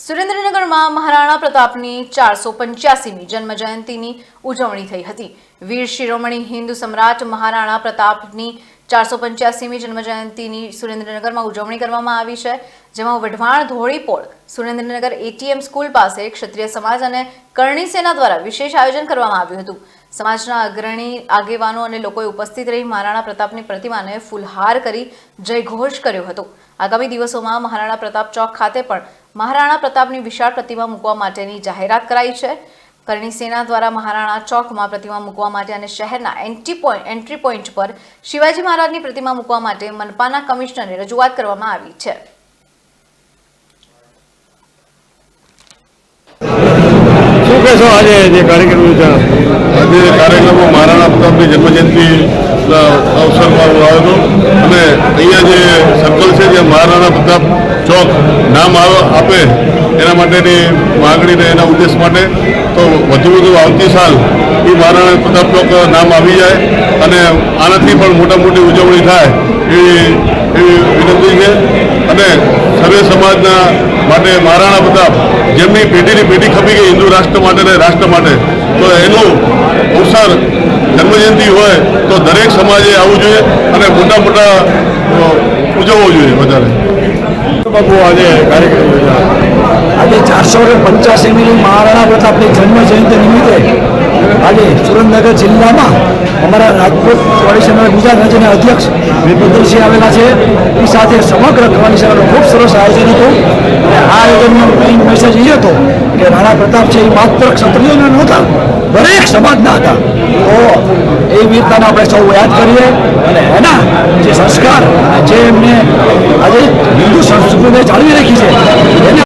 સુરેન્દ્રનગરમાં મહારાણા પ્રતાપની ચારસો પંચ્યાસીમી જન્મજયંતિની ઉજવણી થઈ હતી. વીર શિરોમણી હિન્દુ સમ્રાટ મહારાણા પ્રતાપની ચારસો પંચ્યાસીમી જન્મજયંતિની સુરેન્દ્રનગરમાં ઉજવણી કરવામાં આવી છે, જેમાં વઢવાણ ધોળીપોળ સુરેન્દ્રનગર એટીએમ સ્કૂલ પાસે ક્ષત્રિય સમાજ અને કરણી સેના દ્વારા વિશેષ આયોજન કરવામાં આવ્યું હતું. સમાજના અગ્રણી આગેવાનો અને લોકોએ ઉપસ્થિત રહી મહારાણા પ્રતાપની પ્રતિમાને ફૂલહાર કરી જયઘોષ કર્યો હતો. આગામી દિવસોમાં મહારાણા પ્રતાપ ચોક ખાતે પણ મહારાણા પ્રતાપની વિશાળ પ્રતિમા મૂકવા માટેની જાહેરાત કરાઈ છે. કરણી સેના દ્વારા મહારાણા ચોકમાં પ્રતિમા મૂકવા માટે અને શહેરના એન્ટ્રી પોઈન્ટ એન્ટ્રી પોઈન્ટ પર શિવાજી મહારાજની પ્રતિમા મૂકવા માટે મનપાના કમિશનરને રજૂઆત કરવામાં આવી છે. શું કહેશો આજે જે કાર્યક્રમ યોજાયો? આજે કાર્યક્રમમાં મહારાણા પ્રતાપની જન્મજયંતિ અવસરમાં હું આવ્યો હતો. અને અહીંયા જે સર્કલ છે જે મહારાણા પ્રતાપ નામ આપે એના માટેની માગણીને એના ઉદ્દેશ માટે તો વધુ વધુ આવતી સાલ એ મહારાણા પ્રતાપ ચોક નામ આવી જાય અને આનાથી પણ મોટા મોટી ઉજવણી થાય એવી એવી વિનંતી છે. અને સર્વે સમાજના માટે મહારાણા પ્રતાપ જેમની પેઢીની પેઢી ખપી ગઈ હિન્દુ રાષ્ટ્ર માટે ને રાષ્ટ્ર માટે, તો એનું અવસર જન્મજયંતિ હોય તો દરેક સમાજે આવવું જોઈએ અને મોટા મોટા ઉજવવો જોઈએ વધારે આજે ચારસો પંચ્યાસીમી મહારાણા પ્રતાપની જન્મ નિમિત્તે આજે સુરેન્દ્રનગર જિલ્લામાં અમારા રાજકોટ કોળી ગુજરાત રાજ્યના અધ્યક્ષ વિપુલસિંહ આવેલા છે. એ સાથે સમગ્ર સમાજનું ખૂબ સરસ આયોજન હતું. અને આ આયોજનનો મેઇન મેસેજ એ હતો કે રાણા પ્રતાપ છે એ માત્ર ક્ષત્રિયોના નહોતા, દરેક સમાજના હતા. તો એ વીરતાને આપણે સૌ યાદ કરીએ અને એના જે સંસ્કાર, જે એમને આજે હિન્દુ સંસ્કૃતિને જાળવી રાખી છે એને